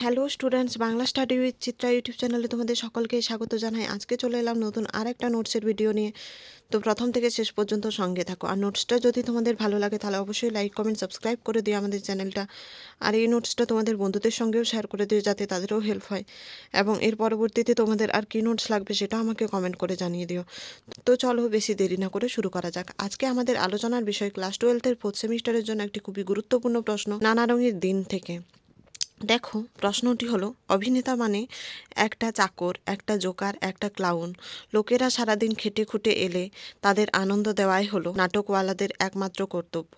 Hello students Bangla study with Chitra YouTube চ্যানেলে তোমাদের সকলকে স্বাগত জানাই। আজকে চলে এলাম নতুন আর একটা নোটসের ভিডিও নিয়ে। তো প্রথম থেকে শেষ পর্যন্ত সঙ্গে থাকো। আর নোটসটা যদি তোমাদের ভালো লাগে, তাহলে অবশ্যই লাইক কমেন্ট সাবস্ক্রাইব করে দিও আমাদের চ্যানেলটা আর এই নোটসটা তোমাদের বন্ধুদের সঙ্গেও শেয়ার করে দিও যাতে তাদেরও হেল্প হয়। এবং এর পরবর্তীতে তোমাদের আর কী নোটস লাগবে সেটা আমাকে কমেন্ট করে জানিয়ে দিও। তো চলো বেশি দেরি না করে শুরু করা যাক। আজকে আমাদের আলোচনার বিষয় ক্লাস টুয়েলভের ফোর্থ সেমিস্টারের জন্য একটি খুবই গুরুত্বপূর্ণ প্রশ্ন, নানা রঙের দিন থেকে। দেখো, প্রশ্নটি হলো, অভিনেতা মানে একটা চাকর, একটা জোকার, একটা ক্লাউন। লোকেরা সারাদিন খেটে খুটে এলে তাদের আনন্দ দেওয়াই হলো নাটকওয়ালাদের একমাত্র কর্তব্য।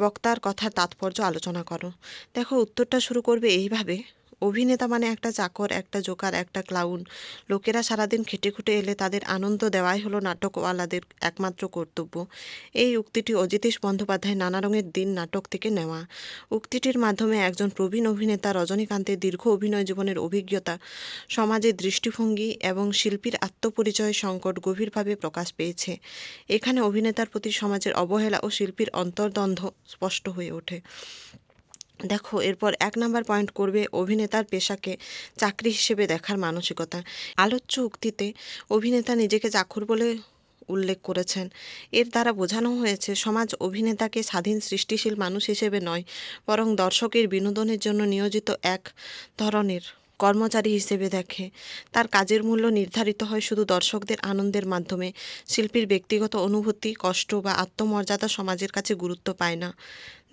বক্তার কথার তাৎপর্য আলোচনা করো। দেখো, উত্তরটা শুরু করবে এইভাবে। অভিনেতা মানে একটা চাকর, একটা জোকার, একটা ক্লাউন লোকেরা সারাদিন খেটে খুঁটে এলে তাদের আনন্দ দেওয়াই হলো নাটকওয়ালাদের একমাত্র কর্তব্য। এই উক্তিটি অজিতেশ বন্দ্যোপাধ্যায় নানা রঙের দিন নাটক থেকে নেওয়া। উক্তিটির মাধ্যমে একজন প্রবীণ অভিনেতা রজনীকান্তের দীর্ঘ অভিনয় জীবনের অভিজ্ঞতা, সমাজের দৃষ্টিভঙ্গি এবং শিল্পীর আত্মপরিচয় সংকট গভীরভাবে প্রকাশ পেয়েছে। এখানে অভিনেতার প্রতি সমাজের অবহেলা ও শিল্পীর অন্তর্দ্বন্দ্ব স্পষ্ট হয়ে ওঠে। দেখো, এরপর এক নাম্বার পয়েন্ট করবে অভিনেতার পেশাকে চাকরি হিসেবে দেখার মানসিকতা। আলোচ্য উক্তিতে অভিনেতা নিজেকে চাকর বলে উল্লেখ করেছেন। এর দ্বারা বোঝানো হয়েছে, সমাজ অভিনেতাকে স্বাধীন, সৃষ্টিশীল মানুষ হিসেবে নয়, বরং দর্শকের বিনোদনের জন্য নিয়োজিত এক ধরনের কর্মচারী হিসেবে দেখে। তার কাজের মূল্য নির্ধারিত হয় শুধু দর্শকদের আনন্দের মাধ্যমে। শিল্পীর ব্যক্তিগত অনুভূতি, কষ্ট বা আত্মমর্যাদা সমাজের কাছে গুরুত্ব পায় না।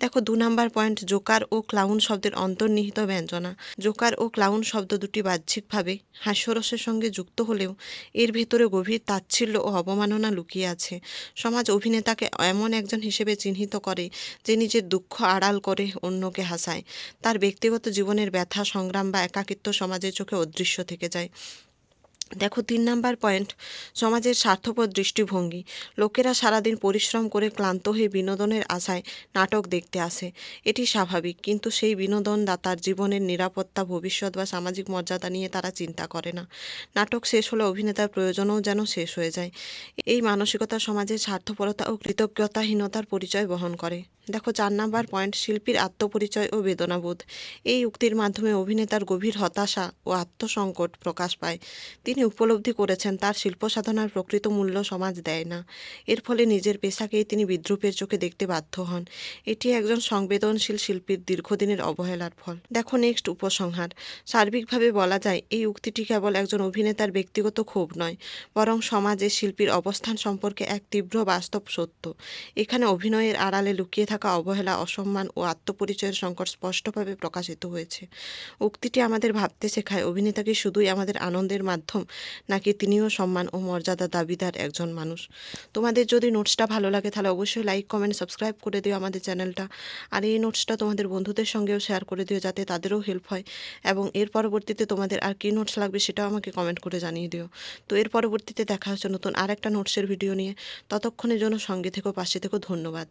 দেখো, দু নাম্বার পয়েন্ট, জোকার ও ক্লাউন শব্দের অন্তর্নিহিত ব্যঞ্জনা। জোকার ও ক্লাউন শব্দ দুটি বাহ্যিকভাবে হাস্যরসের সঙ্গে যুক্ত হলেও এর ভেতরে গভীর তাচ্ছিল্য ও অবমাননা লুকিয়ে আছে। সমাজ অভিনেতাকে এমন একজন হিসেবে চিহ্নিত করে যে নিজের দুঃখ আড়াল করে অন্যকে হাসায়। তার ব্যক্তিগত জীবনের ব্যথা, সংগ্রাম বা একাকিত্ব সমাজের চোখে অদৃশ্য থেকে যায়। দেখো, তিন নাম্বার পয়েন্ট, সমাজের স্বার্থপর দৃষ্টিভঙ্গি। লোকেরা সারাদিন পরিশ্রম করে ক্লান্ত হয়ে বিনোদনের আশায় নাটক দেখতে আসে। এটি স্বাভাবিক, কিন্তু সেই বিনোদনদাতার জীবনের নিরাপত্তা, ভবিষ্যৎ বা সামাজিক মর্যাদা নিয়ে তারা চিন্তা করে না। নাটক শেষ হলে অভিনেতার প্রয়োজনও যেন শেষ হয়ে যায়। এই মানসিকতা সমাজের স্বার্থপরতা ও কৃতজ্ঞতাহীনতার পরিচয় বহন করে। দেখো, চার নাম্বার পয়েন্ট শিল্পীর আত্মপরিচয় ও বেদনাবোধ। এই উক্তির মাধ্যমে অভিনেতার গভীর হতাশা ও আত্মসংকট প্রকাশ পায়। তিনি উপলব্ধি করেছেন, তার শিল্প সাধনার প্রকৃত মূল্য সমাজ দেয় না। এর ফলে নিজের পেশাকেই তিনি বিদ্রুপের চোখে দেখতে বাধ্য হন। এটি একজন সংবেদনশীল শিল্পীর দীর্ঘদিনের অবহেলার ফল। দেখো নেক্সট উপসংহার। সার্বিকভাবে বলা যায়, এই উক্তিটি কেবল একজন অভিনেতার ব্যক্তিগত ক্ষোভ নয়, বরং সমাজে শিল্পীর অবস্থান সম্পর্কে এক তীব্র বাস্তব সত্য। এখানে অভিনয়ের আড়ালে লুকিয়ে থাকা অবহেলা, অসম্মান ও আত্মপরিচয়ের সংকট স্পষ্টভাবে প্রকাশিত হয়েছে। উক্তিটি আমাদের ভাবতে শেখায় অভিনেতা কি শুধুই আমাদের আনন্দের মাধ্যম, নাকি তিনিও সম্মান ও মর্যাদা দাবিদার একজন মানুষ। তোমাদের যদি নোটসটা ভালো লাগে, তাহলে অবশ্যই লাইক, কমেন্ট, সাবস্ক্রাইব করে দিও আমাদের চ্যানেলটা। আর এই নোটসটা তোমাদের বন্ধুদের সঙ্গেও শেয়ার করে দিও যাতে তাদেরও হেল্প হয়। এবং এর পরবর্তীতে তোমাদের আর কী নোটস লাগবে সেটাও আমাকে কমেন্ট করে জানিয়ে দিও। তো এর পরবর্তীতে দেখা হচ্ছে নতুন আর একটা নোটসের ভিডিও নিয়ে। ততক্ষণের জন্য সঙ্গে থেকো, পাশে থেকো, ধন্যবাদ।